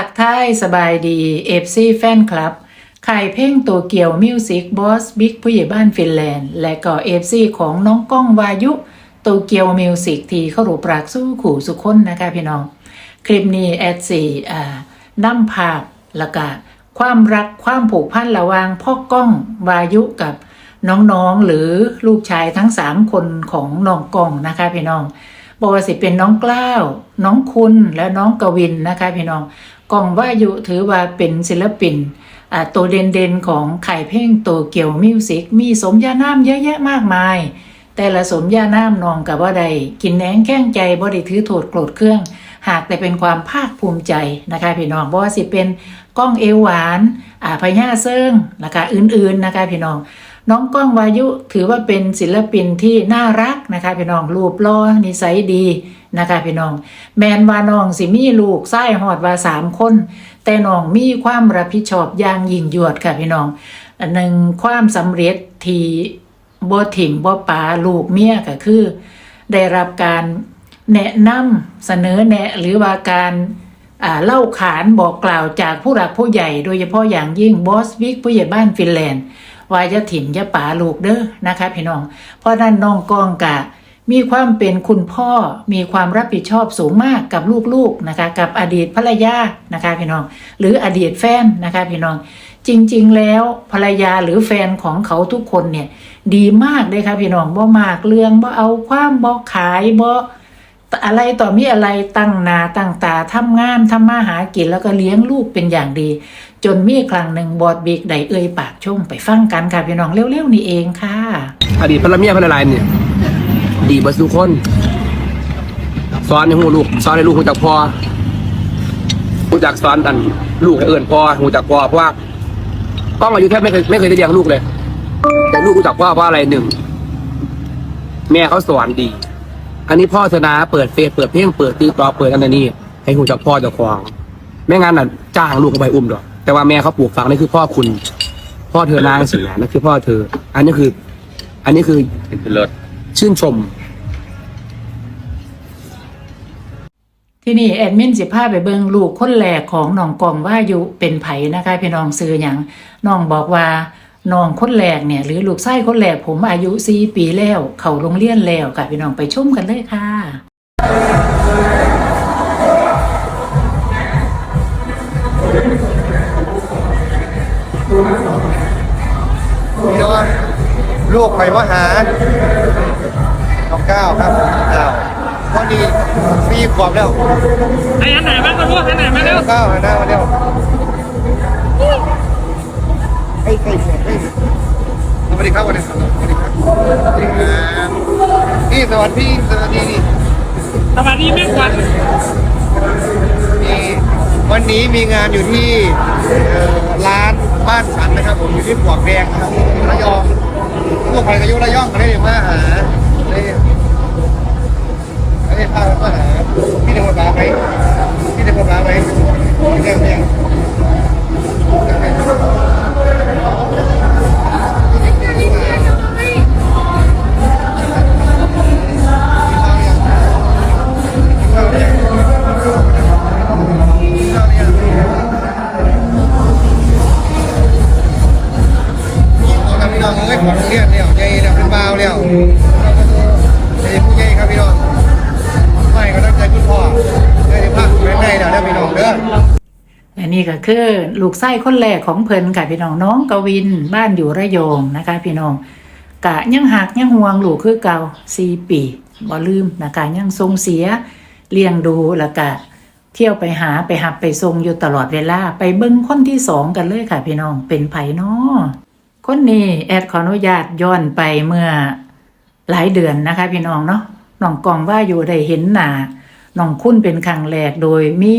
ทักทายสบายดีเอฟซีแฟนคลับค่เพลงตัวเกี่ยวมิวสิกบอสบิ๊กผู้ใหญ่บ้านฟินแลนด์ และก็เอฟซีของน้องก้องวายุตัวเกี่ยวมิวสิกทีเข้ารูปรากสู้ขู่สุขคนนะคะพี่น้อง คลิปนี้แอดสีอ่านำภาพล้วก็ความรักความผูกพันระหว่างพ่อก้องวายุกับน้องๆหรือลูกชายทั้งสามคนของน้องก้องนะคะพี่น้องบอกว่าสิเป็นน้องกล้าว น้องคุณและน้องกวินนะคะพี่น้อง กองว่ายุถือว่าเป็นศิลปินตัวเด่นๆของไข่เพลงตัวเกี่ยวมิวสิกมีสมญานามเยอะแยะมากมาย แต่ละสมญานามนองกับว่าใดกินแหนงแข้งใจบ่ได้ถือโทษโกรธเครื่อง หากแต่เป็นความภาคภูมิใจนะคะพี่น้องบอกว่าสิเป็นก้องเอวหวานอ่าพญาเซิงนะคะอื่นๆนะคะพี่น้องน้องก้องวายุถือว่าเป็นศิลปินที่น่ารักนะคะพี่น้องรูปล่อนิสัยดี นะคะ พี่น้อง แมนว่าน้องสิมีลูกไส้หอดว่าสามคน แต่น้องมีความรับผิดชอบอย่างยิ่งยวดค่ะพี่น้องหนึ่งความสำเร็จที่บ่ถิ่มบ่ปาลูกเมียก็คือ ได้รับการแนะนำเสนอแนะหรือว่าการเล่าขานบอกกล่าวจากผู้หลักผู้ใหญ่โดยเฉพาะอย่างยิ่งบอสวิกผู้ใหญ่บ้านฟินแลนด์ว่าจะถิ่มจะป่าลูกเด้อนะคะพี่น้อง เพราะนั้นน้องกองกะ มีความเป็นคุณพ่อมีความรับผิดชอบสูงมากกับลูกๆนะคะ กับอดีตภรรยานะคะพี่น้อง หรืออดีตแฟนนะคะพี่น้อง จริงๆแล้วภรรยาหรือแฟนของเขาทุกคนเนี่ย ดีมากเลยค่ะพี่น้องบ่มากเรื่องบ่เอาความบ่ขายบ่อะไรต่อมีอะไรตั้งนาตั้งตาทำงานทำมาหากินแล้วก็เลี้ยงลูกเป็นอย่างดี จนมีครั้งหนึ่งบอดบิ๊กได้เอ่ยปากชมไปฟังกันค่ะพี่น้องเร็วๆนี่เองค่ะ อดีตภรรเมียภรรยาเนี่ย ดีเบดทุกคนสอนให้หูลูกสอนให้ลูกหูจักพ่อหูจักสอนอันลูกให้เอื่นพ่อหูจักพ่อเพราะว่าก้องอายุแทบไม่เคยไม่เคยได้เลี้ยงลูกเลย แต่ลูกหูจักพ่อเพราะอะไรหนึ่งแม่เขาสอนดี อันนี้พ่อสนาเปิดเฟซเปิดเพลงเปิดตีต่อเปิดอันนี้ ให้หูจักพ่อเจ้าของไม่งั้นน่ะจ้างลูกเขาไปอุ้มดอกแต่ว่าแม่เขาปลูกฝังนี่คือพ่อคุณ พ่อเธอนางสีนั่นคือพ่อเธอ อันนี้คือ อันนี้คือ เป็นรถชื่นชม ที่นี่แอดมินสิพาไปเบิงลูกคนแรกของน้องกองว่าอยู่เป็นไผนะคะพี่น้องซื้ออย่างน้องบอกว่าน้องคนแรกเนี่ย หรือลูกไส้คนแรกผมอายุสี่ปีแล้ว เขาโรงเรียนแล้วค่ะพี่น้องไปชมกันเลยค่ะลูกไปว่าหาน้องก้าวครับ พอดีมีขวบแล้วไอ้อันไหนบ้างก็รู้อันไหนมาแล้วน้องก้าวหันหน้ามาเร็วไอ้ไก่หัวไอ้สวัสดีครับสวัสดีครับสวัสดีครับสวัสดีครับนี่สวัสดีสวัสดีนี่สวัสดีแม่ควันมีวันนี้มีงานอยู่ที่เอ่อร้านบ้านฉันนะครับผมอยู่ที่ปลวกแดงนะครับระยองพวกไปกระยุระยองก็ได้มาหา ได้ได้พามาหาพี่เด็กคนบ้าไหมพี่เด็กคนบ้าไหมพี่เด็กเนี่ยพี่น้องเอ้ยขอเรียนแล้วใหญ่แล้วเป็นบ่าวแล้ว คแม่ได้แล้วพี่น้องเด้อและนี่ก็คือลูกไส้คนแรกของเพิ่นค่ะพี่น้องน้องกวินบ้านอยู่ระยองนะคะ พี่น้องกะยังหักยังห่วงลูกคือเก่าสี่ปีบ่ลืมนะคะยังทรงเสียเลี้ยงดูแล้วก็เที่ยวไปหาไปหับไปทรงอยู่ตลอดเวลา ไปเบิ้งคนที่สองกันเลยค่ะพี่น้องเป็นไผเนาะคนนี้แอดขออนุญาตย้อนไปเมื่อหลายเดือนนะคะ พี่น้องเนาะน้องกองว่าอยู่ได้เห็นหน้า น้องคุณเป็นครั้งแรกโดยมี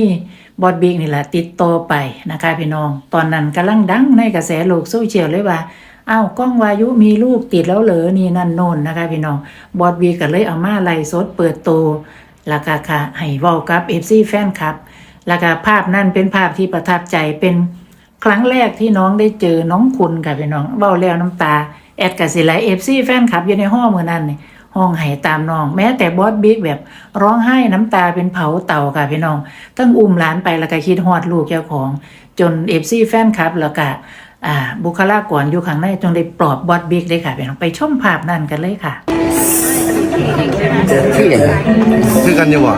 บอดบิ๊กนี่แหละติดต่อไปนะคะพี่น้อง ตอนนั้นกำลังดังในกระแสโลกโซเชียลเลยว่าอ้าวกล้องวายุมีลูกติดแล้วเหรอนี่นั่นโน่นนะคะพี่น้องบอดบิ๊กก็เลยเอามาไล่สดเปิดโตวแล้วก็ค่ะให้ว้ากับเอฟซีแฟนคลับแล้วก็ภาพนั่นเป็นภาพที่ประทับใจเป็นครั้งแรกที่น้องได้เจอน้องคุณค่ะพี่น้องเว้าแล้วน้ำตาแอดกับสิไลเอฟซีแฟนคลับอยู่ในห้องมือนั้นนี่ ห้องไห้ตามน้อง แม้แต่บอสบิ๊กแบบร้องไห้น้ำตาเป็นเผาเต่าค่ะพี่น้องตั้งอุ้มหลานไปแล้วก็คิดฮอดลูกเจ้าของ จนเอฟซีแฟนคลับแล้วก็อ่าบุคลากรอยู่ข้างในจงได้ปลอบบอสบิ๊กเลยค่ะพี่น้องไปชมภาพนั่นกันเลยค่ะคือกันอยู่บ่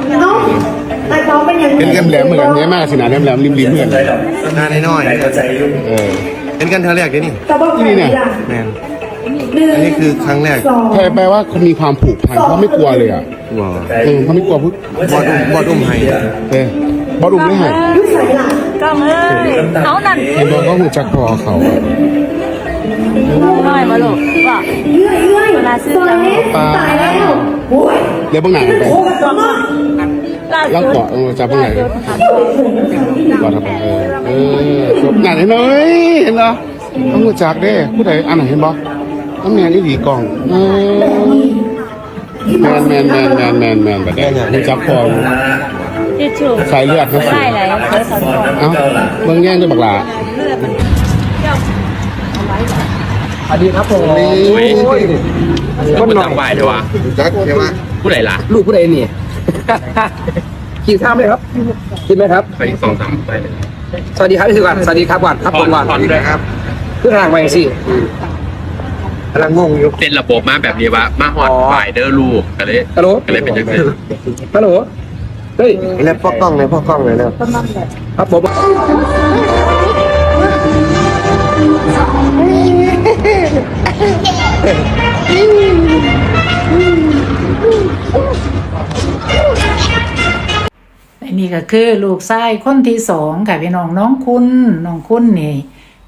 เป็นแหลมๆเหมือนกันแย่มากสินะแหลมๆริมๆเหมือนกันงานน้อยเออๆเป็นกันเธอแรกเดี๋ยวนี้นี่เนี่ยแมน อันนี้คือครั้งแรก แปลแปลว่าเขามีความผูกพันเขาไม่กลัวเลยอะว้าวเออเขาไม่กลัวพุทธบอดอุ้มบอดอุ้มไห้เออบอดุมไม่หายก็เอ้ยเอานั่นเห็นบอกว่าหูจักคอเขาอะหน่อยมาลูกว่าเวลาซื้อจังปลาเรียกบ้างหนังไปล่าแล้วสุดเกาะเออจับบ้างไหนล่าสุดค่ะเกาะทำไมเออเออจบหนังเห็นไหมเห็นเหรอต้องหูจักเด้ผู้ใดอันไหนเห็นบอก น้ำแมนนี่ดีกล่องเออแมนแมนแมนแมนแมนแมนแบบนี้หูจักคอทิชชู่สายเลือดนะได้เลยเคยสอนก่อนเอ้าเบิ่งแย่งด้วยบักหลาสวัสดีครับผมคนต่างฝ่ายเดี๋ยววะจักใช่ไหมผู้ใดล่ะ ลูกผู้ใดนี่กินข้าวไหมครับกินไหมครับไปอีกสองสามไปเลยสวัสดีครับพี่สุวรรณสวัสดีครับก่อนครับผมก่อนถอนด้วยครับเพื่อนห่างไปสิ กำลังงงอยู่ เป็นระบบมาแบบนี้วะมาฮอดอ๋อ ฝ่ายเดอร์ลูกก็เลย ฮัลโหลก็เลยเป็นจังไงฮัลโหลเฮ้ยแล้วพ่อกล้องเลยพ่อกล้องเลยแล้วครับผมและนี่ก็คือลูกชายคนที่สองค่ะพี่น้องน้องคุณน้องคุณนี่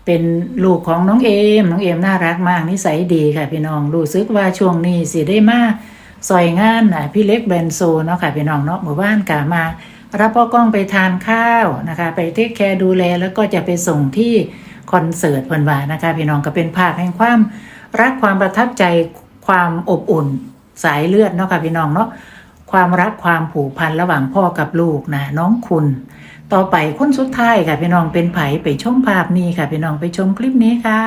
เป็นลูกของน้องเอม น้องเอมน่ารักมากนิสัยดีค่ะพี่น้องรู้สึกว่าช่วงนี้สิได้มาซอยงานน่ะพี่เล็กแบรนโซเนาะค่ะพี่น้องเนาะหมู่บ้านกามา รับพ่อกล้องไปทานข้าวนะคะ ไปเทคแคร์ดูแลแล้วก็จะไปส่งที่คอนเสิร์ตเพิ่นว่านะคะ พี่น้องก็เป็นภาพแห่งความรักความประทับใจความอบอุ่นสายเลือดเนาะค่ะพี่น้องเนาะความรักความผูกพันระหว่างพ่อกับลูกนะน้องคุณ ต่อไปคนสุดท้ายค่ะพี่น้องเป็นไผไปชมภาพนี้ค่ะพี่น้องไปชมคลิปนี้ค่ะ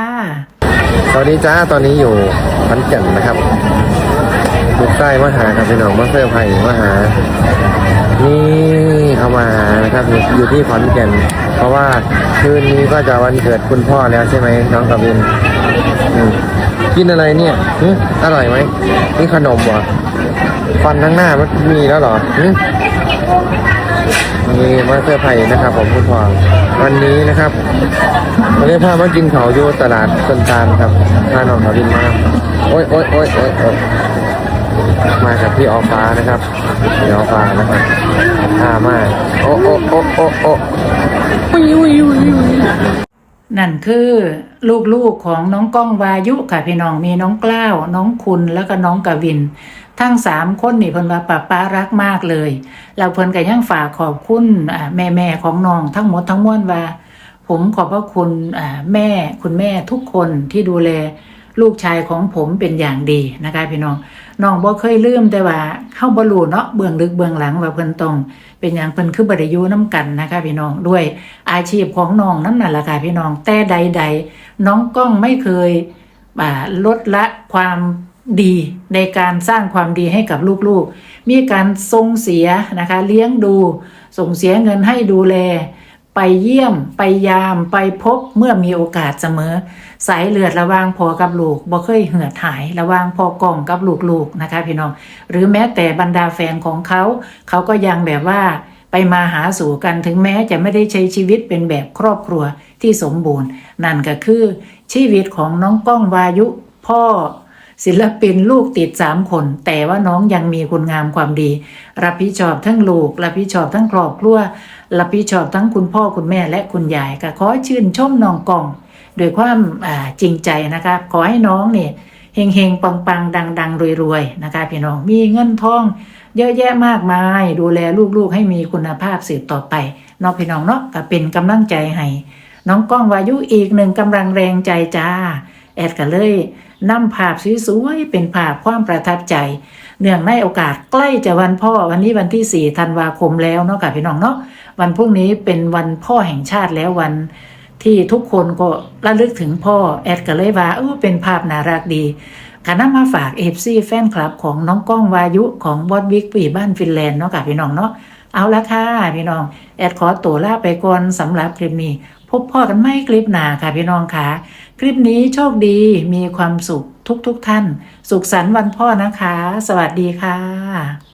สวัสดีจ้าตอนนี้อยู่ขอนแก่นนะครับลูกใต้มาหาครับพี่น้องมาเซอร์ไพรส์มาหา นี่เขามานะครับอยู่ที่ขอนแก่น เพราะว่าคืนนี้ก็จะวันเกิดคุณพ่อแล้วใช่ไหมน้องกบินกินอะไรเนี่ยหึอร่อยไหมนี่ขนมเหรอฟันทั้งหน้ามันมีแล้วเหรอ นี่มาเตอร์ไผ่นะครับผมคุณพ่อวันนี้นะครับวันนี้พามากินเขาวอยู่ตลาดต้นตาลครับพาน้องกบินมาโอ้ยโอ้ยโอ้ยโอ้ยโอ้ยมากับพี่ออฟ้านะครับพี่ออฟ้านะครับพามากโอ้โอ้โอ้โอ้โอ้ยยยย นั่นคือลูกๆของน้องก้องวายุค่ะพี่น้องมีน้องกล้าว น้องคุณแล้วก็น้องกวิน ทั้งสามคนนี่เพิ่นว่าป้าป้ารักมากเลย เราเพิ่นก็ยังฝากขอบคุณแม่แม่ของน้องทั้งหมดทั้งมวลว่า ผมขอบพระคุณแม่คุณแม่ทุกคนที่ดูแล ลูกชายของผมเป็นอย่างดีนะคะพี่น้องน้องบ่เคยลืมแต่ว่าเข้าบ่รู้เนาะเบื้องลึกเบื้องหลังว่าเพิ่นต้องเป็นอย่างเพิ่นคือบ่ได้อยู่นํกันนะคะพี่น้องด้วยอาชีพของน้องนั่นน่ะล่ะค่ะพี่น้องแต่ใด ๆ น้องก้องไม่เคยอ่าลดละความดีในการสร้างความดีให้กับลูกๆ มีการส่งเสียนะคะ เลี้ยงดู ส่งเสียเงินให้ดูแล ไปเยี่ยม ไปยาม ไปพบเมื่อมีโอกาสเสมอ สายเลือดระว่างพ่อกับลูกบ่เคยเหือดหายระว่างพ่อกล่องกับลูกๆนะคะ พี่น้อง หรือแม้แต่บรรดาแฟนของเขา เขาก็ยังแบบว่าไปมาหาสู่กันถึงแม้จะไม่ได้ใช้ชีวิตเป็นแบบครอบครัวที่สมบูรณ์ นั่นก็คือ ชีวิตของน้องก้องวายุ พ่อศิลปินลูกติดสามคน แต่ว่าน้องยังมีคุณงามความดี รับผิดชอบทั้งลูก รับผิดชอบทั้งครอบครัว รับผิดชอบทั้งคุณพ่อคุณแม่และคุณยายก็ขอชื่นชมน้องกองด้วยความจริงใจนะคะขอให้น้องเนี่ยเฮงเฮงปังปังดังดังรวยรวยๆนะคะพี่น้องมีเงินทอง เยอะแยะมากมาย ดูแลลูกๆให้มีคุณภาพสืบต่อไปเนอกพี่น้องเนาะก็เป็นกำลังใจให้น้องก้องวายุอีกหนึ่งกำลังแรงใจจ้า แอดก็เลยนำภาพสวยๆเป็นภาพความประทับใจ เนื่องในโอกาสใกล้จะวันพ่อวันนี้วันที่ 4 ธันวาคมแล้วเนาะค่ะพี่น้องเนาะ วันพรุ่งนี้เป็นวันพ่อแห่งชาติแล้ววันที่ทุกคนก็ระลึกถึงพ่อแอดก็เลยว่าเออเป็นภาพน่ารักดีคณะมาฝากเอฟซีแฟนคลับของน้องก้องวายุของบอสบิ๊กปีบ้านฟินแลนด์เนาะค่ะพี่น้องเนาะเอาละค่ะพี่น้อง แอดขอตัวลาไปก่อนสำหรับคลิปนี้ พบพ่อกันไม่คลิปหน้าค่ะพี่น้องค่ะ คลิปนี้โชคดีมีความสุขทุกๆทท่าน สุขสันต์วันพ่อนะคะ สวัสดีค่ะ